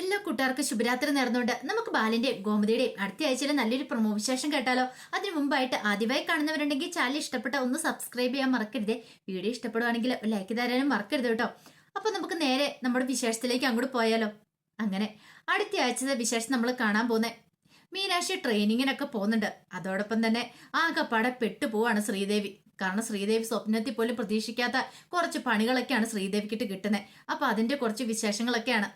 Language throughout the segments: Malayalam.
എല്ലാ കൂട്ടുകാർക്കും ശുഭരാത്രി നേർന്നുകൊണ്ട് നമുക്ക് ബാലിന്റെ ഗോമതിയുടെയും അടുത്ത ആഴ്ചയിലെ നല്ലൊരു പ്രൊമോ വിശേഷം കേട്ടാലോ? അതിനു മുമ്പായിട്ട് ആദ്യമായി കാണുന്നവരുണ്ടെങ്കിൽ ചാനൽ ഇഷ്ടപ്പെട്ട ഒന്ന് സബ്സ്ക്രൈബ് ചെയ്യാൻ മറക്കരുത്. വീഡിയോ ഇഷ്ടപ്പെടുവാണെങ്കിൽ ലൈക്ക് തരാനും മറക്കരുത് കേട്ടോ. അപ്പൊ നമുക്ക് നേരെ നമ്മുടെ വിശേഷത്തിലേക്ക് അങ്ങോട്ട് പോയാലോ? അങ്ങനെ അടുത്ത ആഴ്ചത്തെ വിശേഷം നമ്മൾ കാണാൻ പോകുന്നത് മീനാക്ഷി ട്രെയിനിങ്ങിനൊക്കെ പോകുന്നുണ്ട്. അതോടൊപ്പം തന്നെ ആകെ ആകെപ്പാടെ പെട്ടുപോവാണ് ശ്രീദേവി. കാരണം ശ്രീദേവി സ്വപ്നത്തിൽ പോലും പ്രതീക്ഷിക്കാത്ത കുറച്ച് പണികളൊക്കെയാണ് ശ്രീദേവിക്കിട്ട് കിട്ടുന്നത് അപ്പൊ അതിന്റെ കുറച്ച് വിശേഷങ്ങളൊക്കെയാണ്.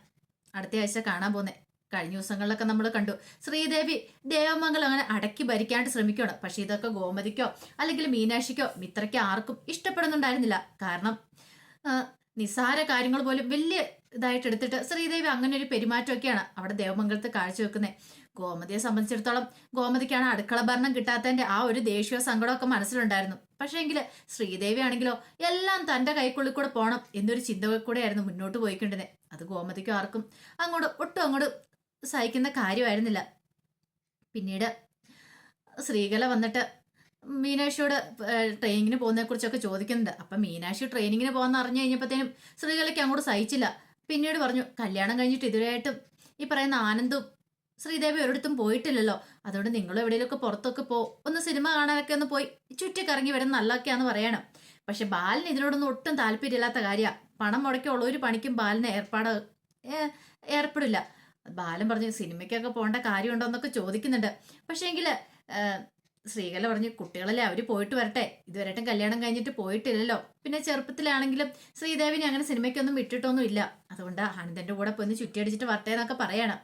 അടുത്ത ആഴ്ച കാണാൻ പോകുന്നത് കഴിഞ്ഞ ദിവസങ്ങളിലൊക്കെ നമ്മൾ കണ്ടു. ശ്രീദേവി ദേവമംഗലം അങ്ങനെ അടക്കി ഭരിക്കാണ്ട് ശ്രമിക്കുകയാണ് പക്ഷെ ഇതൊക്കെ ഗോമതിക്കോ അല്ലെങ്കിൽ മീനാക്ഷിക്കോ മിത്രയ്ക്കോ ആർക്കും ഇഷ്ടപ്പെടുന്നുണ്ടായിരുന്നില്ല. കാരണം നിസ്സാര കാര്യങ്ങൾ പോലും വലിയ ഇതായിട്ട് എടുത്തിട്ട് ശ്രീദേവി അങ്ങനെ ഒരു പെരുമാറ്റമൊക്കെയാണ് അവിടെ ദേവമംഗലത്ത് കാഴ്ചവെക്കുന്നത് ഗോമതിയെ സംബന്ധിച്ചിടത്തോളം ഗോമതിക്കാണ് അടുക്കള ഭരണം കിട്ടാത്തതിന്റെ ആ ഒരു ദേഷ്യ സങ്കടമൊക്കെ മനസ്സിലുണ്ടായിരുന്നു. പക്ഷേ എങ്കിൽ ശ്രീദേവി ആണെങ്കിലോ എല്ലാം തന്റെ കൈക്കുള്ളിൽ കൂടെ പോകണം എന്നൊരു ചിന്ത കൂടെയായിരുന്നു മുന്നോട്ട് പോയിക്കൊണ്ടിരുന്നത് അത് ഗോമതിക്കും ആർക്കും അങ്ങോട്ട് ഒട്ടും അങ്ങോട്ട് സഹിക്കുന്ന കാര്യമായിരുന്നില്ല. പിന്നീട് ശ്രീകല വന്നിട്ട് മീനാക്ഷിയോട് ട്രെയിനിങ്ങിന് പോകുന്നതിനെ കുറിച്ചൊക്കെ ചോദിക്കുന്നുണ്ട്. അപ്പം മീനാക്ഷി ട്രെയിനിങ്ങിന് പോകുന്ന അറിഞ്ഞു കഴിഞ്ഞപ്പോഴത്തേനും ശ്രീകലയ്ക്ക് അങ്ങോട്ട് സഹിച്ചില്ല. പിന്നീട് പറഞ്ഞു കല്യാണം കഴിഞ്ഞിട്ട് ഇതുവരെയായിട്ടും ഈ പറയുന്ന ആനന്ദും ശ്രീദേവി ഒരിടത്തും പോയിട്ടില്ലല്ലോ. അതുകൊണ്ട് നിങ്ങൾ എവിടെയെങ്കിലുമൊക്കെ പുറത്തൊക്കെ പോ ഒന്ന് സിനിമ കാണാനൊക്കെ ഒന്ന് പോയി ചുറ്റിക്കറങ്ങി വരുന്ന നല്ലതൊക്കെയാന്ന് പറയണം. പക്ഷെ ബാലിന് ഇതിനോടൊന്നും ഒട്ടും താല്പര്യമില്ലാത്ത കാര്യമാണ് പണം മുടക്കിയുള്ള ഒരു പണിക്കും ബാലിന് ഏർപ്പാട് ഏർപ്പെടില്ല. ബാലൻ പറഞ്ഞു സിനിമയ്ക്കൊക്കെ പോകേണ്ട കാര്യമുണ്ടോ? എന്നൊക്കെ ചോദിക്കുന്നുണ്ട്. പക്ഷേ എങ്കിൽ ശ്രീകല പറഞ്ഞു കുട്ടികളല്ലേ അവർ പോയിട്ട് വരട്ടെ. ഇതുവരെയായിട്ടും കല്യാണം കഴിഞ്ഞിട്ട് പോയിട്ടില്ലല്ലോ. പിന്നെ ചെറുപ്പത്തിലാണെങ്കിലും ശ്രീദേവിനെ അങ്ങനെ സിനിമയ്ക്കൊന്നും വിട്ടിട്ടൊന്നും ഇല്ല അതുകൊണ്ട് ആനന്ദന്റെ കൂടെ പോയി ചുറ്റിയടിച്ചിട്ട് വരട്ടെ എന്നൊക്കെ പറയണം.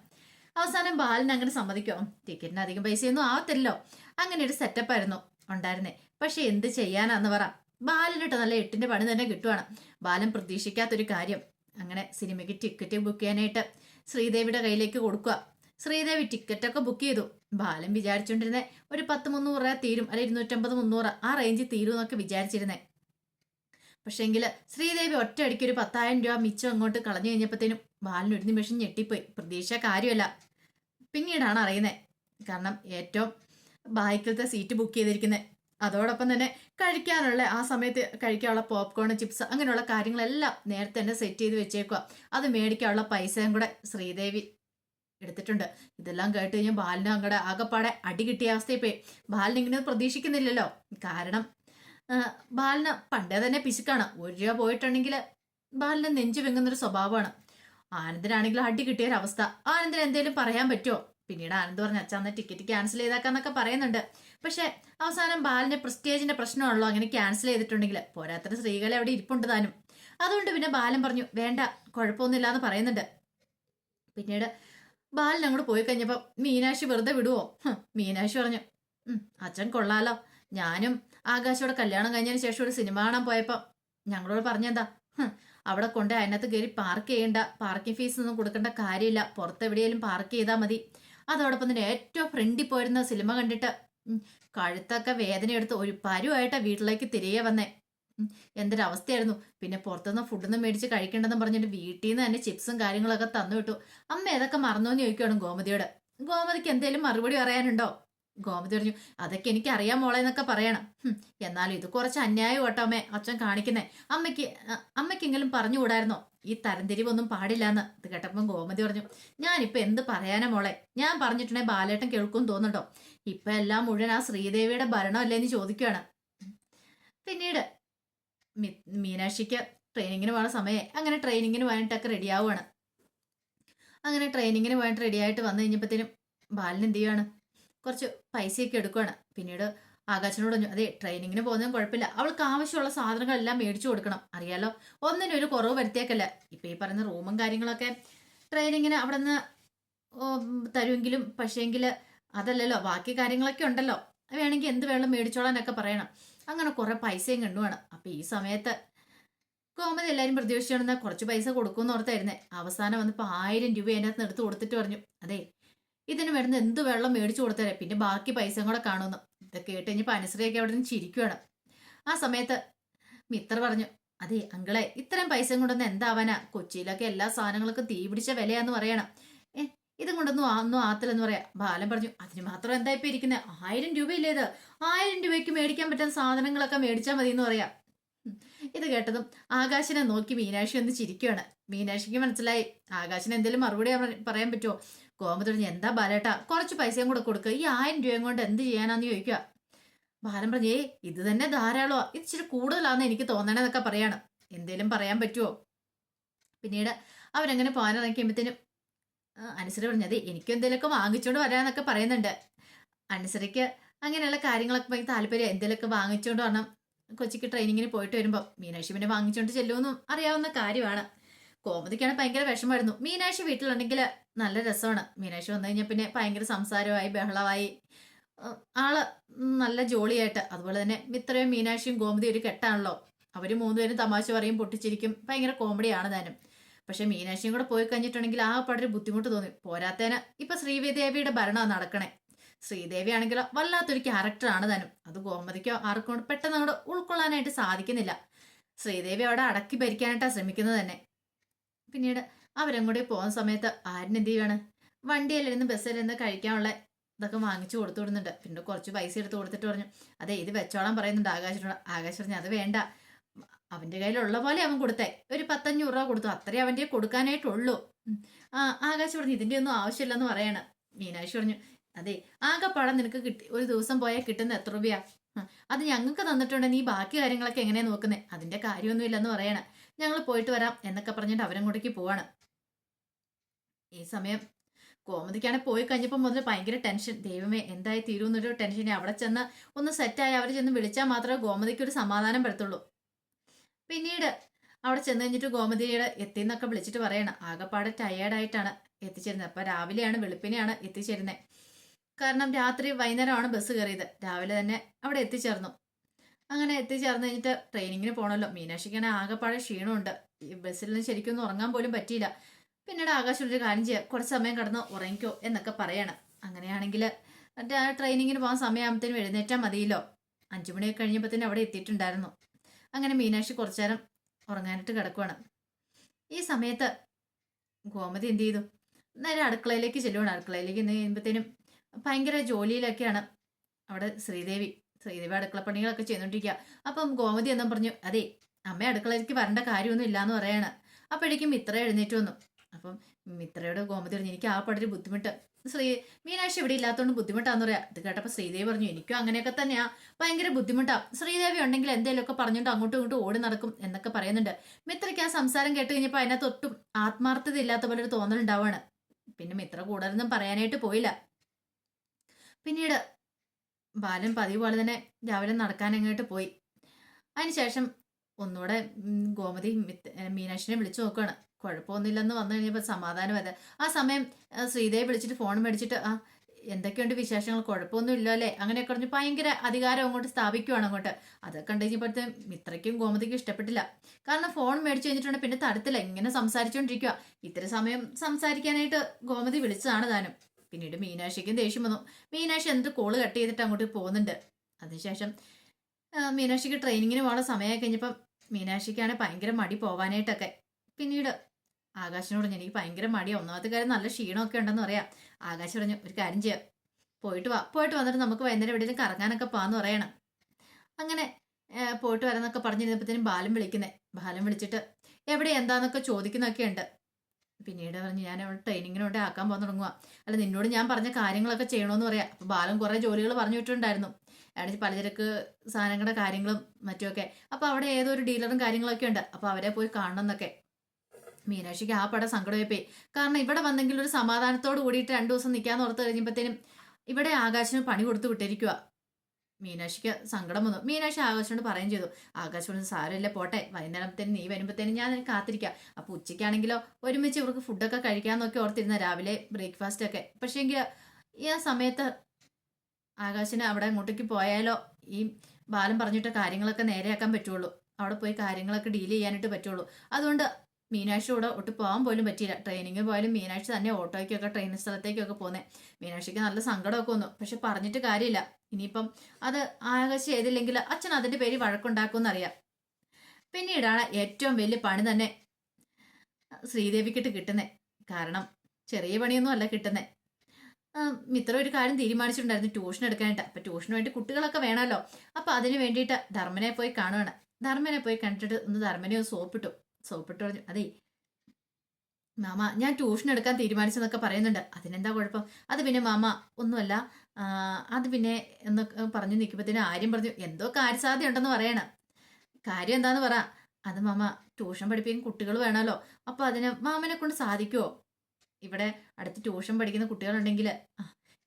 അവസാനം ബാലൻ അങ്ങനെ സമ്മതിക്കോ. ടിക്കറ്റിന് അധികം പൈസയൊന്നും ആവത്തില്ലല്ലോ. അങ്ങനെ ഒരു സെറ്റപ്പ് ആയിരുന്നു ഉണ്ടായിരുന്നേ. പക്ഷെ എന്ത് ചെയ്യാനാന്ന് പറ. ബാലനിട്ട് നല്ല എട്ടിന്റെ പണി തന്നെ കിട്ടുവാണ്. ബാലൻ പ്രതീക്ഷിക്കാത്തൊരു കാര്യം. അങ്ങനെ സിനിമയ്ക്ക് ടിക്കറ്റ് ബുക്ക് ചെയ്യാനായിട്ട് ശ്രീദേവിയുടെ കയ്യിലേക്ക് കൊടുക്കുക ശ്രീദേവി ടിക്കറ്റൊക്കെ ബുക്ക് ചെയ്തു. ബാലൻ വിചാരിച്ചുകൊണ്ടിരുന്നേ ഒരു പത്ത് മുന്നൂറ് രൂപ തീരും അല്ലെ ഇരുന്നൂറ്റമ്പത് മുന്നൂറ് ആ റേഞ്ചിൽ തീരും എന്നൊക്കെ വിചാരിച്ചിരുന്നേ. പക്ഷേങ്കിൽ ശ്രീദേവി ഒറ്റയടിക്ക് ഒരു പത്തായിരം രൂപ മിച്ചം അങ്ങോട്ട് കളഞ്ഞു കഴിഞ്ഞപ്പോഴത്തേനും ബാലൻ ഒരു നിമിഷം ഞെട്ടിപ്പോയി. പ്രതീക്ഷ കാര്യമല്ല. പിന്നീടാണ് അറിയുന്നത് കാരണം ഏറ്റവും ബാക്കിലത്തെ സീറ്റ് ബുക്ക് ചെയ്തിരിക്കുന്നത് അതോടൊപ്പം തന്നെ കഴിക്കാനുള്ള ആ സമയത്ത് കഴിക്കാനുള്ള പോപ്കോൺ ചിപ്സ് അങ്ങനെയുള്ള കാര്യങ്ങളെല്ലാം നേരത്തെ തന്നെ സെറ്റ് ചെയ്ത് വെച്ചേക്കുക അത് മേടിക്കാനുള്ള പൈസയും കൂടെ ശ്രീദേവി എടുത്തിട്ടുണ്ട്. ഇതെല്ലാം കേട്ട് കഴിഞ്ഞാൽ ബാലിന് അങ്ങടെ ആകെപ്പാടെ അടി കിട്ടിയ അവസ്ഥയിൽ പോയി ബാലിന് ഇങ്ങനെ പ്രതീക്ഷിക്കുന്നില്ലല്ലോ. കാരണം ബാലിന് പണ്ടേ തന്നെ പിശുക്കാണ്. ഒരു രൂപ പോയിട്ടുണ്ടെങ്കിൽ ബാലിന് നെഞ്ചു വെങ്ങുന്നൊരു സ്വഭാവമാണ്. ആനന്ദിനാണെങ്കിലും അടി കിട്ടിയ ഒരു അവസ്ഥ. ആനന്ദിന് എന്തെങ്കിലും പറയാൻ പറ്റുമോ പിന്നീട് ആനന്ദ് പറഞ്ഞ അച്ഛന്ന് ടിക്കറ്റ് ക്യാൻസൽ ചെയ്താക്കാന്നൊക്കെ പറയുന്നുണ്ട്. പക്ഷെ അവസാനം ബാലിന്റെ പ്രസ്റ്റേജിന്റെ പ്രശ്നമാണല്ലോ അങ്ങനെ ക്യാൻസൽ ചെയ്തിട്ടുണ്ടെങ്കിൽ. പോരാത്തിന് സ്ത്രീകളെ അവിടെ ഇരിപ്പുണ്ട് താനും. അതുകൊണ്ട് പിന്നെ ബാലൻ പറഞ്ഞു വേണ്ട കുഴപ്പമൊന്നുമില്ല എന്ന് പറയുന്നുണ്ട്. പിന്നീട് ബാലൻ അങ്ങോട്ട് പോയി കഴിഞ്ഞപ്പോൾ മീനാക്ഷി വെറുതെ വിടുവോ? മീനാക്ഷി പറഞ്ഞു അച്ഛൻ കൊള്ളാലോ. ഞാനും ആകാശോടെ കല്യാണം കഴിഞ്ഞതിന് ശേഷം ഒരു സിനിമ കാണാൻ പോയപ്പോൾ ഞങ്ങളോട് പറഞ്ഞെന്താ അവിടെ കൊണ്ട് അതിനകത്ത് കയറി പാർക്ക് ചെയ്യണ്ട പാർക്കിംഗ് ഫീസ് ഒന്നും കൊടുക്കേണ്ട കാര്യമില്ല പുറത്തെവിടെയെങ്കിലും പാർക്ക് ചെയ്താൽ മതി. അതോടൊപ്പം തന്നെ ഏറ്റവും ഫ്രണ്ടിൽ പോയിരുന്ന സിനിമ കണ്ടിട്ട് കഴുത്തൊക്കെ വേദനയെടുത്ത് ഒരു പരുവായിട്ടാ വീട്ടിലേക്ക് തിരികെ വന്നേ. എന്തൊരവസ്ഥയായിരുന്നു? പിന്നെ പുറത്തുനിന്ന് ഫുഡൊന്നും മേടിച്ച് കഴിക്കേണ്ടെന്ന് പറഞ്ഞിട്ട് വീട്ടിൽ നിന്ന് തന്നെ ചിപ്സും കാര്യങ്ങളൊക്കെ തന്നു വിട്ടു. അമ്മ ഏതൊക്കെ മറന്നോന്ന് ചോദിക്കുകയാണ് ഗോമതിയോട്. ഗോമതിക്ക് എന്തേലും മറുപടി പറയാനുണ്ടോ? ഗോമതി പറഞ്ഞു അതൊക്കെ എനിക്ക് അറിയാം മോളെ എന്നൊക്കെ പറയണം. എന്നാലും ഇത് കുറച്ച് അന്യായം കേട്ടോ അമ്മേ അച്ഛൻ കാണിക്കുന്നേ. അമ്മയ്ക്ക് അമ്മയ്ക്കെങ്കിലും പറഞ്ഞുകൂടായിരുന്നോ? ഈ തരംതിരിവൊന്നും പാടില്ലാന്ന്. ഇത് കേട്ടപ്പം ഗോമതി പറഞ്ഞു ഞാനിപ്പോ എന്ത് പറയാനാ മോളെ? ഞാൻ പറഞ്ഞിട്ടുണ്ടെങ്കിൽ ബാലേട്ടൻ കേൾക്കും തോന്നുന്നുണ്ടോ? ഇപ്പൊ എല്ലാം മുഴുവൻ ആ ശ്രീദേവിയുടെ ഭരണമല്ലേ എന്ന് ചോദിക്കുകയാണ് പിന്നീട് മീനാക്ഷിക്ക് ട്രെയിനിങ്ങിന് പോകുന്ന സമയം അങ്ങനെ ട്രെയിനിങ്ങിന് വേണ്ടിയിട്ടൊക്കെ റെഡി ആവുകയാണ് അങ്ങനെ ട്രെയിനിങ്ങിന് വേണ്ടിയിട്ട് റെഡി ആയിട്ട് വന്നു കഴിഞ്ഞപ്പോഴത്തേനും ബാലിന് എന്ത് ചെയ്യുകയാണ് കുറച്ച് പൈസയൊക്കെ എടുക്കുകയാണ് പിന്നീട് ആകാശനോട് പറഞ്ഞു അതെ ട്രെയിനിങ്ങിന് പോകുന്നതും കുഴപ്പമില്ല. അവൾക്ക് ആവശ്യമുള്ള സാധനങ്ങളെല്ലാം മേടിച്ചു കൊടുക്കണം. അറിയാലോ ഒന്നിനും ഒരു കുറവ് വരുത്തിയേക്കല്ല. ഇപ്പം ഈ പറയുന്ന റൂമും കാര്യങ്ങളൊക്കെ ട്രെയിനിങ്ങിന് അവിടെ നിന്ന് തരുമെങ്കിലും പക്ഷേങ്കിൽ അതല്ലല്ലോ ബാക്കി കാര്യങ്ങളൊക്കെ ഉണ്ടല്ലോ. വേണമെങ്കിൽ എന്ത് വേണം മേടിച്ചോളാനൊക്കെ പറയണം. അങ്ങനെ കുറേ പൈസയും കണ്ടുവാണ്. ഈ സമയത്ത് കോമതി എല്ലാവരും പ്രതീക്ഷിച്ചാണെന്ന കുറച്ച് പൈസ കൊടുക്കുമെന്ന് ഓർത്തായിരുന്നേ. അവസാനം വന്നപ്പോൾ ആയിരം രൂപ അതിനകത്ത് എടുത്ത് കൊടുത്തിട്ട് പറഞ്ഞു. അതെ ഇതിന് വേണ്ടുന്ന എന്ത് വെള്ളം മേടിച്ചു കൊടുത്തരാ പിന്നെ ബാക്കി പൈസയും കൂടെ കാണുമെന്ന്. ഇതൊക്കെ കേട്ട് കഴിഞ്ഞപ്പോൾ അനുസരിയൊക്കെ അവിടെ നിന്ന് ചിരിക്കുവാണ്. ആ സമയത്ത് മിത്ര പറഞ്ഞു അതെ അങ്കിളെ ഇത്രയും പൈസയും കൊണ്ടൊന്നും എന്താവാനാ? കൊച്ചിയിലൊക്കെ എല്ലാ സാധനങ്ങൾക്കും തീ പിടിച്ച വിലയാന്ന് പറയണം. ഏ ഇതും കൊണ്ടൊന്നും ഒന്നും ആത്തില്ലെന്ന് പറയാം ബാലൻ പറഞ്ഞു. അതിന് മാത്രം എന്താ ഇപ്പൊ ഇരിക്കുന്നത് ആയിരം രൂപയില്ലേ ഇത്? ആയിരം രൂപയ്ക്ക് മേടിക്കാൻ പറ്റുന്ന സാധനങ്ങളൊക്കെ മേടിച്ചാൽ മതി എന്ന് പറയാം. ഇത് കേട്ടതും ആകാശിനെ നോക്കി മീനാക്ഷി ഒന്ന് ചിരിക്കുകയാണ് മീനാക്ഷിക്ക് മനസ്സിലായി. ആകാശിന് എന്തെങ്കിലും മറുപടി പറയാൻ പറ്റുമോ കോമ തുടങ്ങി എന്താ ബാലേട്ട കുറച്ച് പൈസയും കൂടെ കൊടുക്കുക ഈ ആയിരം രൂപയും കൊണ്ട് എന്ത് ചെയ്യാനാന്ന് ചോദിക്കുക ബാലൻ പറഞ്ഞു ഏ ഇത് തന്നെ ധാരാളമാ. ഇത് ഇച്ചിരി കൂടുതലാന്ന് എനിക്ക് തോന്നണേന്നൊക്കെ പറയാണ്. എന്തേലും പറയാൻ പറ്റുമോ പിന്നീട് അവരങ്ങനെ പോകാനിറങ്ങിക്കുമ്പോഴത്തേനും അനുസരി പറഞ്ഞത് എനിക്കും എന്തെങ്കിലുമൊക്കെ വാങ്ങിച്ചുകൊണ്ട് വരാന്നൊക്കെ പറയുന്നുണ്ട്. അനുസരിക്ക് അങ്ങനെയുള്ള കാര്യങ്ങളൊക്കെ ഭയങ്കര താല്പര്യം എന്തെങ്കിലുമൊക്കെ വാങ്ങിച്ചുകൊണ്ട് വരണം. കൊച്ചിക്ക് ട്രെയിനിങ്ങിന് പോയിട്ട് വരുമ്പോൾ മീനാക്ഷി പിന്നെ വാങ്ങിച്ചുകൊണ്ട് ചെല്ലുമെന്നും അറിയാവുന്ന കാര്യമാണ്. കോമതിക്കാണ് ഭയങ്കര വിഷമമായിരുന്നു. മീനാക്ഷി വീട്ടിലുണ്ടെങ്കിൽ നല്ല രസമാണ്. മീനാക്ഷി വന്നു കഴിഞ്ഞാൽ പിന്നെ ഭയങ്കര സംസാരമായി ബഹളമായി. ആൾ നല്ല ജോളിയായിട്ട്. അതുപോലെ തന്നെ മിത്രയും മീനാക്ഷിയും ഗോമതി ഒരു കെട്ടാണല്ലോ. അവർ മൂന്നുപേരും തമാശ പറയും പൊട്ടിച്ചിരിക്കും. ഭയങ്കര കോമഡിയാണ് താനും. പക്ഷെ മീനാക്ഷിയും കൂടെ പോയി കഴിഞ്ഞിട്ടുണ്ടെങ്കിൽ ആ പാടൊരു ബുദ്ധിമുട്ട് തോന്നി. പോരാത്തേന് ഇപ്പൊ ശ്രീവിദേവിയുടെ ഭരണമാണ് നടക്കണേ. ശ്രീദേവി ആണെങ്കിൽ വല്ലാത്തൊരു ക്യാരക്ടറാണ് താനും അത് ഗോമതിക്കോ ആർക്കും പെട്ടെന്ന് അങ്ങോട്ട് ഉൾക്കൊള്ളാനായിട്ട് സാധിക്കുന്നില്ല. ശ്രീദേവി അവിടെ അടക്കി ഭരിക്കാനായിട്ടാണ് ശ്രമിക്കുന്നത് തന്നെ. പിന്നീട് അവരങ്ങോട്ട് പോകുന്ന സമയത്ത് ആരിനെന്ത് ചെയ്യാണ് വണ്ടിയിലിരുന്ന് ബസ്സിലിരുന്ന് കഴിക്കാനുള്ള ഇതൊക്കെ വാങ്ങിച്ചു കൊടുത്തു വിടുന്നുണ്ട്. പിന്നെ കുറച്ച് പൈസ എടുത്ത് കൊടുത്തിട്ട് പറഞ്ഞു അതെ ഇത് വെച്ചോളാൻ പറയുന്നുണ്ട് ആകാശിനോട്. ആകാശ് പറഞ്ഞു അത് വേണ്ട. അവന്റെ കയ്യിലുള്ള പോലെ അവൻ കൊടുത്തേ. ഒരു പത്തഞ്ഞൂറ് രൂപ കൊടുത്തു. അത്രേ അവന്റെ കൊടുക്കാനായിട്ടുള്ളൂ. ആ ആകാശ് പറഞ്ഞു ഇതിന്റെ ഒന്നും ആവശ്യമില്ലെന്ന് പറയാണ്. മീനാക്ഷി പറഞ്ഞു അതെ ആകെപ്പാടം നിനക്ക് കിട്ടി. ഒരു ദിവസം പോയാൽ കിട്ടുന്ന എത്ര രൂപയാ? അത് ഞങ്ങൾക്ക് തന്നിട്ടുണ്ട്. നീ ബാക്കി കാര്യങ്ങളൊക്കെ എങ്ങനെയാ നോക്കുന്നേ? അതിന്റെ കാര്യമൊന്നും ഇല്ലെന്ന് പറയണ. ഞങ്ങൾ പോയിട്ട് വരാം എന്നൊക്കെ പറഞ്ഞിട്ട് അവരും അവരങ്ങോട്ടേക്ക് പോവാണ്. ഈ സമയം കോമതിക്കാണെ പോയി കഴിഞ്ഞപ്പോൾ മുതൽ ഭയങ്കര ടെൻഷൻ. ദൈവമേ എന്തായി തീരുമെന്നൊരു ടെൻഷൻ അവിടെ ചെന്ന് ഒന്ന് സെറ്റായി അവർ ചെന്ന് വിളിച്ചാൽ മാത്രമേ ഗോമതിക്ക് ഒരു സമാധാനം പെടുത്തുള്ളൂ പിന്നീട് അവിടെ ചെന്ന് കഴിഞ്ഞിട്ട് ഗോമതിയുടെ എത്തിന്നൊക്കെ വിളിച്ചിട്ട് പറയണം. ആകെപ്പാടെ ടയേർഡായിട്ടാണ് എത്തിച്ചേരുന്നത് അപ്പൊ രാവിലെയാണ് വെളുപ്പിനെയാണ് എത്തിച്ചേരുന്നത് കാരണം രാത്രി വൈകുന്നേരമാണ് ബസ് കയറിയത്. രാവിലെ തന്നെ അവിടെ എത്തിച്ചേർന്നു. അങ്ങനെ എത്തിച്ചേർന്ന് കഴിഞ്ഞിട്ട് ട്രെയിനിങ്ങിന് പോകണമല്ലോ മീനാക്ഷിക്കാണ് ആകെപ്പാടെ ക്ഷീണമുണ്ട്. ഈ ബസ്സിൽ നിന്ന് ശരിക്കും ഒന്നും ഉറങ്ങാൻ പോലും പറ്റിയില്ല. പിന്നീട് ആകാശം ഒരു കാര്യം ചെയ്യാം. കുറച്ച് സമയം കിടന്ന് ഉറങ്ങിക്കോ എന്നൊക്കെ പറയണം. അങ്ങനെയാണെങ്കിൽ ട്രെയിനിങ്ങിന് പോകാൻ സമയമാകുമ്പോഴത്തേനും എഴുന്നേറ്റാൽ മതിയല്ലോ. അഞ്ചു മണിയൊക്കെ കഴിഞ്ഞപ്പോഴത്തേനും അവിടെ എത്തിയിട്ടുണ്ടായിരുന്നു. അങ്ങനെ മീനാക്ഷി കുറച്ചു നേരം ഉറങ്ങാനായിട്ട് കിടക്കുവാണ്. ഈ സമയത്ത് ഗോമതി എന്ത് ചെയ്തു? നേരെ അടുക്കളയിലേക്ക് ചെല്ലുവാണ്. അടുക്കളയിലേക്ക് ഇന്ന് കഴിയുമ്പോഴത്തേനും ഭയങ്കര ജോലിയിലൊക്കെയാണ്. അവിടെ ശ്രീദേവി ശ്രീദേവി അടുക്കള പണികളൊക്കെ ചെയ്തുകൊണ്ടിരിക്കുക അപ്പം ഗോമതി എന്നും പറഞ്ഞു അതെ അമ്മ അടുക്കളയിലേക്ക് വരേണ്ട കാര്യമൊന്നും ഇല്ലാന്ന് പറയാണ്. അപ്പോഴേക്കും മിത്ര എഴുന്നേറ്റ് വന്നു. അപ്പം മിത്രയോട് ഗോമതി പറഞ്ഞു എനിക്ക് ആ പടരി ബുദ്ധിമുട്ട്. ശ്രീ മീനാക്ഷി ഇവിടെ ഇല്ലാത്തതുകൊണ്ട് ബുദ്ധിമുട്ടാന്ന് പറയാ. ഇത് കേട്ടപ്പോൾ ശ്രീദേവി പറഞ്ഞു എനിക്കും അങ്ങനെയൊക്കെ തന്നെയാ. ഭയങ്കര ബുദ്ധിമുട്ടാ. ശ്രീദേവി ഉണ്ടെങ്കിൽ എന്തെങ്കിലുമൊക്കെ പറഞ്ഞുകൊണ്ട് അങ്ങോട്ടും ഇങ്ങോട്ടും ഓടി നടക്കും എന്നൊക്കെ പറയുന്നുണ്ട്. മിത്രയ്ക്ക് ആ സംസാരം കേട്ട് കഴിഞ്ഞപ്പോൾ അതിനകത്ത് ഒട്ടും ആത്മാർത്ഥത ഇല്ലാത്ത പോലെ ഒരു തോന്നലുണ്ടാവാണ് പിന്നെ മിത്ര കൂടുതലൊന്നും പറയാനായിട്ട് പോയില്ല. പിന്നീട് ബാലൻ പതിവ് പോലെ തന്നെ രാവിലെ നടക്കാൻ അങ്ങോട്ട് പോയി അതിനുശേഷം ഒന്നുകൂടെ ഗോമതി മീനാക്ഷിനെ വിളിച്ചു നോക്കുകയാണ് കുഴപ്പമൊന്നുമില്ലെന്ന് വന്നു കഴിഞ്ഞപ്പോൾ സമാധാനം അതെ. ആ സമയം ശ്രീദേവി വിളിച്ചിട്ട് ഫോൺ മേടിച്ചിട്ട് ആ എന്തൊക്കെയുണ്ട് വിശേഷങ്ങൾ? കുഴപ്പമൊന്നും ഇല്ല അല്ലേ അങ്ങനെയൊക്കെ പറഞ്ഞ് ഭയങ്കര അധികാരം അങ്ങോട്ട് സ്ഥാപിക്കുവാണ് അങ്ങോട്ട്. അതൊക്കെ കണ്ടു കഴിഞ്ഞപ്പോഴത്തെ മിത്രയ്ക്കും ഗോമതിക്കും ഇഷ്ടപ്പെട്ടില്ല. കാരണം ഫോൺ മേടിച്ചു കഴിഞ്ഞിട്ടുണ്ടെങ്കിൽ പിന്നെ തരത്തില്ല ഇങ്ങനെ സംസാരിച്ചുകൊണ്ടിരിക്കുക ഇത്ര സമയം സംസാരിക്കാനായിട്ട് ഗോമതി വിളിച്ചതാണ് താനും. പിന്നീട് മീനാക്ഷിക്കും ദേഷ്യം വന്നു. മീനാക്ഷി എന്ത് കോൾ കട്ട് ചെയ്തിട്ട് അങ്ങോട്ട് പോകുന്നുണ്ട്? അതിനുശേഷം മീനാക്ഷിക്ക് ട്രെയിനിങ്ങിന് പോകാനുള്ള സമയമായി കഴിഞ്ഞപ്പം മീനാക്ഷിക്കാണ് ഭയങ്കര മടി പോവാനായിട്ടൊക്കെ. പിന്നീട് ആകാശിനോട് പറഞ്ഞു, എനിക്ക് ഭയങ്കര മടിയാണ് ഒന്നാമത്തെ കാര്യം നല്ല ക്ഷീണമൊക്കെ ഉണ്ടെന്ന് പറയാം. ആകാശ് പറഞ്ഞു ഒരു കാര്യം ചെയ്യാം. പോയിട്ട് വാ. പോയിട്ട് വന്നിട്ട് നമുക്ക് വൈകുന്നേരം എവിടെയെങ്കിലും കറങ്ങാനൊക്കെ പോകാന്ന് പറയണം. അങ്ങനെ പോയിട്ട് വരാന്നൊക്കെ പറഞ്ഞിരുന്നപ്പോഴത്തേനും ബാലം വിളിക്കുന്നേ. ബാലം വിളിച്ചിട്ട് എവിടെ? എന്താന്നൊക്കെ ചോദിക്കുന്നൊക്കെ ഉണ്ട് പിന്നീട് പറഞ്ഞ് ഞാൻ അവിടെ ട്രെയിനിങ്ങിനോട്ട് ആക്കാൻ പോകാൻ തുടങ്ങുക അല്ല നിന്നോട് ഞാൻ പറഞ്ഞ കാര്യങ്ങളൊക്കെ ചെയ്യണമെന്ന് പറയാം. അപ്പോൾ ബാലൻ കുറേ ജോലികൾ പറഞ്ഞു വിട്ടിട്ടുണ്ടായിരുന്നു. അവിടെ പലചരക്ക് സാധനങ്ങളുടെ കാര്യങ്ങളും മറ്റുമൊക്കെ. അപ്പോൾ അവിടെ ഏതൊരു ഡീലറും കാര്യങ്ങളൊക്കെ ഉണ്ട്. അപ്പോൾ അവരെ പോയി കാണണം എന്നൊക്കെ. മീനാക്ഷിക്ക് ആ പടം സങ്കടമായി പോയി കാരണം ഇവിടെ വന്നെങ്കിൽ ഒരു സമാധാനത്തോട് കൂടിയിട്ട് രണ്ടു ദിവസം നിൽക്കാന്ന് ഓർത്ത് കഴിഞ്ഞപ്പോഴത്തേനും ഇവിടെ ആകാശിന് പണി കൊടുത്തു വിട്ടിരിക്കുക മീനാക്ഷിക്ക് സങ്കടം വന്നു. മീനാക്ഷി ആകാശോട് പറയുകയും ചെയ്തു. ആകാശോട് സാരമില്ല പോട്ടെ. വൈകുന്നേരത്തേന് നീ വരുമ്പോഴത്തേനും ഞാൻ കാത്തിരിക്കാം. അപ്പൊ ഉച്ചയ്ക്കാണെങ്കിലോ ഒരുമിച്ച് ഇവർക്ക് ഫുഡൊക്കെ കഴിക്കാന്നൊക്കെ ഓർത്തിരുന്ന രാവിലെ ബ്രേക്ക്ഫാസ്റ്റ് ഒക്കെ. പക്ഷേങ്കിൽ ഈ ആ സമയത്ത് ആകാശിന് അവിടെ അങ്ങോട്ടേക്ക് പോയാലോ ഈ ബാലം പറഞ്ഞിട്ട് കാര്യങ്ങളൊക്കെ നേരെയാക്കാൻ പറ്റുള്ളൂ. അവിടെ പോയി കാര്യങ്ങളൊക്കെ ഡീൽ ചെയ്യാനായിട്ട് പറ്റുള്ളൂ. അതുകൊണ്ട് മീനാക്ഷി കൂടെ ഒട്ട് പോകാൻ പോലും പറ്റിയില്ല. ട്രെയിനിങ്ങിൽ പോയാലും മീനാക്ഷി തന്നെ ഓട്ടോയ്ക്കൊക്കെ ട്രെയിനിങ് സ്ഥലത്തേക്കൊക്കെ പോകുന്നത് മീനാക്ഷിക്ക് നല്ല സങ്കടമൊക്കെ വന്നു. പക്ഷെ പറഞ്ഞിട്ട് കാര്യമില്ല. ഇനിയിപ്പം അത് ആകാശം ചെയ്തില്ലെങ്കിൽ അച്ഛൻ അതിന്റെ പേര് വഴക്കുണ്ടാക്കും അറിയാം പിന്നീടാണ് ഏറ്റവും വലിയ പണി തന്നെ ശ്രീദേവിക്കിട്ട് കിട്ടുന്നത് കാരണം ചെറിയ പണിയൊന്നും അല്ല കിട്ടുന്നത് മിത്ര ഒരു കാര്യം തീരുമാനിച്ചിട്ടുണ്ടായിരുന്നു ട്യൂഷൻ എടുക്കാനായിട്ട്. അപ്പൊ ട്യൂഷന് വേണ്ടി കുട്ടികളൊക്കെ വേണമല്ലോ. അപ്പൊ അതിന് വേണ്ടിയിട്ട് ധർമ്മനെ പോയി കാണുകയാണ് ധർമ്മനെ പോയി കണ്ടിട്ട് ഒന്ന് ധർമ്മനെ ഒന്ന് സോപ്പിട്ടു. സോപ്പിട്ട് പറഞ്ഞു അതേ മാമ ഞാൻ ട്യൂഷൻ എടുക്കാൻ തീരുമാനിച്ചെന്നൊക്കെ പറയുന്നുണ്ട്. അതിനെന്താ കുഴപ്പം? അത് പിന്നെ മാമ ഒന്നുമല്ല. അത് പിന്നെ എന്നൊക്കെ പറഞ്ഞു നിൽക്കുമ്പോഴത്തേനും ആര്യം പറഞ്ഞു എന്തോ കാര്യസാധ്യത ഉണ്ടെന്ന് പറയണം. കാര്യം എന്താന്ന് പറ. അത് മാമ ട്യൂഷൻ പഠിപ്പിക്കാൻ കുട്ടികൾ വേണമല്ലോ. അപ്പൊ അതിന് മാമനെ കൊണ്ട് സാധിക്കുമോ ഇവിടെ അടുത്ത് ട്യൂഷൻ പഠിക്കുന്ന കുട്ടികളുണ്ടെങ്കിൽ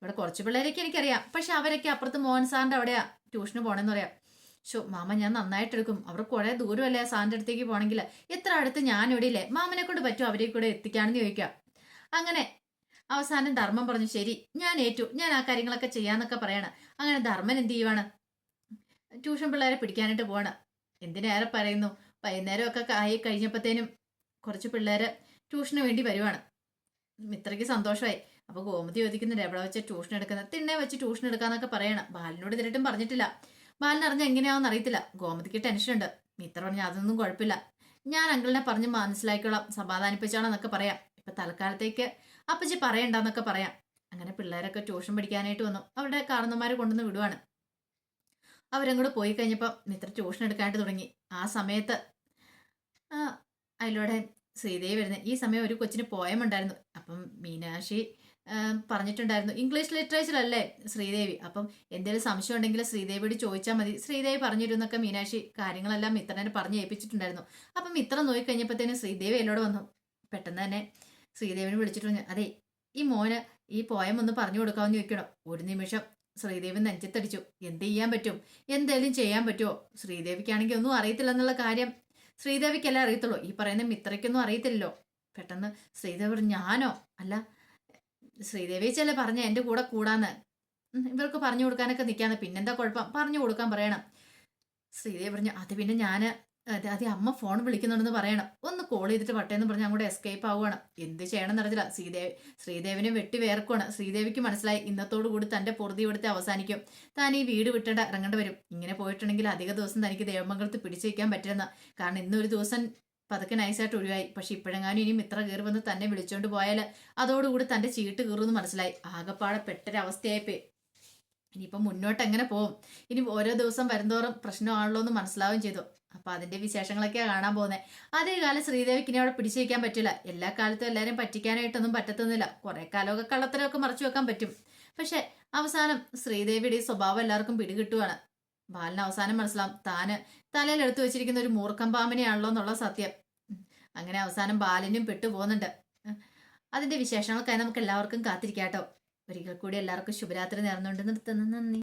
ഇവിടെ കുറച്ച് പിള്ളേരൊക്കെ എനിക്കറിയാം. പക്ഷെ അവരൊക്കെ അപ്പുറത്ത് മോഹൻ സാറിന്റെ അവിടെയാ ട്യൂഷന് പോകണമെന്ന് പറയാം. ഷോ മാമ ഞാൻ നന്നായിട്ട് എടുക്കും. അവർ കുറെ ദൂരമല്ലേ സാറിന്റെ അടുത്തേക്ക് പോകണമെങ്കിൽ. എത്ര അടുത്ത് ഞാൻ ഇവിടെ ഇല്ലേ? മാമനെ കൊണ്ട് പറ്റും അവരെ കൂടെ എത്തിക്കാണെന്ന് ചോദിക്കാം അങ്ങനെ അവസാനം ധർമ്മം പറഞ്ഞു ശരി ഞാൻ ഏറ്റു. ഞാൻ ആ കാര്യങ്ങളൊക്കെ ചെയ്യാന്നൊക്കെ പറയണം. അങ്ങനെ ധർമ്മൻ എന്ത് ചെയ്യുവാണ്? ട്യൂഷൻ പിള്ളേരെ പിടിക്കാനായിട്ട് പോവാണ്. എന്തിനേറെ പറയുന്നു? വൈകുന്നേരമൊക്കെ ആയി കഴിഞ്ഞപ്പോഴത്തേനും കുറച്ച് പിള്ളേർ ട്യൂഷന് വേണ്ടി വരുവാണ്. മിത്രയ്ക്ക് സന്തോഷമായി. അപ്പോൾ ഗോമതി ചോദിക്കുന്നുണ്ട് എവിടെ വെച്ച് ട്യൂഷൻ എടുക്കുന്നത്? തിണ്ണെ വെച്ച് ട്യൂഷൻ എടുക്കാന്നൊക്കെ പറയണം. ബാലിനോട് ഇതിലിട്ടും പറഞ്ഞിട്ടില്ല. ബാലിന് അറിഞ്ഞ എങ്ങനെയാണെന്ന് അറിയത്തില്ല. ഗോമതിക്ക് ടെൻഷനുണ്ട്. മിത്ര പറഞ്ഞ അതൊന്നും കുഴപ്പമില്ല. ഞാൻ അങ്കിളിനെ പറഞ്ഞ് മനസ്സിലാക്കിക്കോളാം. സമാധാനിപ്പിച്ചാണെന്നൊക്കെ പറയാം. ഇപ്പൊ തൽക്കാലത്തേക്ക് അപ്പച്ചി പറയണ്ടെന്നൊക്കെ പറയാം. അങ്ങനെ പിള്ളേരൊക്കെ ട്യൂഷൻ പഠിക്കാനായിട്ട് വന്നു. അവരുടെ കാരണന്മാരെ കൊണ്ടുവന്ന് വിടുവാണ്. അവരങ്ങോട്ട് പോയി കഴിഞ്ഞപ്പോൾ മിത്ര ട്യൂഷൻ എടുക്കാനായിട്ട് തുടങ്ങി. ആ സമയത്ത് അതിലൂടെ ശ്രീദേവി വരുന്നത് ഈ സമയം ഒരു കൊച്ചിന് പോയമുണ്ടായിരുന്നു. അപ്പം മീനാക്ഷി പറഞ്ഞിട്ടുണ്ടായിരുന്നു. ഇംഗ്ലീഷ് ലിറ്ററേച്ചറല്ലേ ശ്രീദേവി? അപ്പം എന്തെങ്കിലും സംശയം ഉണ്ടെങ്കിൽ ശ്രീദേവിയോട് ചോദിച്ചാൽ മതി. ശ്രീദേവി പറഞ്ഞിരുന്നൊക്കെ മീനാക്ഷി കാര്യങ്ങളെല്ലാം മിത്രനെ പറഞ്ഞ് ഏൽപ്പിച്ചിട്ടുണ്ടായിരുന്നു. അപ്പം മിത്രം നോക്കി കഴിഞ്ഞപ്പോഴത്തേനും ശ്രീദേവി എന്നോട് വന്നു. പെട്ടെന്ന് തന്നെ ശ്രീദേവിനെ വിളിച്ചിട്ട് പറഞ്ഞു അതെ ഈ മോന് ഈ പോയം ഒന്ന് പറഞ്ഞു കൊടുക്കാമെന്ന് ചോദിക്കണം? ഒരു നിമിഷം ശ്രീദേവി നെഞ്ചത്തടിച്ചു. എന്ത് ചെയ്യാൻ പറ്റും? എന്തേലും ചെയ്യാൻ പറ്റുമോ ശ്രീദേവിക്കാണെങ്കിൽ ഒന്നും അറിയത്തില്ല എന്നുള്ള കാര്യം ശ്രീദേവിക്കല്ലേ അറിയത്തുള്ളൂ. ഈ പറയുന്ന മിത്രയ്ക്കൊന്നും അറിയത്തില്ലല്ലോ. പെട്ടെന്ന് ശ്രീദേവി ഞാനോ? അല്ല ശ്രീദേവി ചെല്ലേ പറഞ്ഞ എന്റെ കൂടെ കൂടാന്ന്. ഇവർക്ക് പറഞ്ഞു കൊടുക്കാനൊക്കെ നിൽക്കാന്ന് പിന്നെന്താ കുഴപ്പം? പറഞ്ഞു കൊടുക്കാൻ പറയണം. ശ്രീദേവി പറഞ്ഞു അത് പിന്നെ ഞാൻ അതെ അമ്മ ഫോൺ വിളിക്കുന്നുണ്ടെന്ന് പറയണം. ഒന്ന് കോൾ ചെയ്തിട്ട് വട്ടേന്ന് പറഞ്ഞ് അങ്ങോട്ട് എസ്കേപ്പ് ആവുകയാണ്. എന്ത് ചെയ്യണം എന്നറിയില്ല ശ്രീദേവി ശ്രീദേവിനെ വെട്ടി വേർക്കുവാണ്. ശ്രീദേവിക്ക് മനസ്സിലായി ഇന്നത്തോടു കൂടി തന്റെ പൊറുതി ഇവിടുത്തെ അവസാനിക്കും. താൻ ഈ വീട് വിട്ടേണ്ട ഇറങ്ങേണ്ടി വരും. ഇങ്ങനെ പോയിട്ടുണ്ടെങ്കിൽ അധിക ദിവസം തനിക്ക് ദേവമംഗലത്ത് പിടിച്ചു വയ്ക്കാൻ പറ്റില്ലെന്ന. കാരണം ഇന്നൊരു ദിവസം പതുക്കെ നൈസായിട്ട് ഒഴിവായി. പക്ഷെ ഇപ്പോഴെങ്ങാനും ഇനി മിത്ര കയറി വന്ന് തന്നെ വിളിച്ചോണ്ട് പോയാൽ അതോടുകൂടി തന്റെ ചീട്ട് കീറുമെന്ന് മനസ്സിലായി. ആകപ്പാടെ പെട്ടൊരവസ്ഥയായിപ്പോയി. ഇനിയിപ്പം മുന്നോട്ട് എങ്ങനെ പോവും? ഇനി ഓരോ ദിവസം വരുന്തോറും പ്രശ്നമാണല്ലോ എന്ന് മനസ്സിലാവുകയും ചെയ്തു. അപ്പൊ അതിന്റെ വിശേഷങ്ങളൊക്കെയാണ് കാണാൻ പോകുന്നത് അതേ കാലം ശ്രീദേവിക്ക് ഇനി അവിടെ പിടിച്ചു വയ്ക്കാൻ പറ്റില്ല. എല്ലാ കാലത്തും എല്ലാവരും പറ്റിക്കാനായിട്ടൊന്നും പറ്റത്തുന്നില്ല കുറെ കാലമൊക്കെ കള്ളത്തരമൊക്കെ മറച്ചു വെക്കാൻ പറ്റും. പക്ഷെ അവസാനം ശ്രീദേവിയുടെ ഈ സ്വഭാവം എല്ലാവർക്കും പിടികിട്ടുവാണ്. ബാലൻ അവസാനം മനസ്സിലാവും. താന് തലയിൽ എടുത്തു വെച്ചിരിക്കുന്ന ഒരു മൂർഖം പാമ്പിനെയാണല്ലോ എന്നുള്ള സത്യം. അങ്ങനെ അവസാനം ബാലനും പെട്ടു പോകുന്നുണ്ട് അതിന്റെ വിശേഷങ്ങൾക്കായി നമുക്ക് എല്ലാവർക്കും കാത്തിരിക്കാട്ടോ. ഒരിക്കൽ കൂടി എല്ലാവർക്കും ശുഭരാത്രി നേർന്നുകൊണ്ട് നിർത്തുന്നു നന്ദി.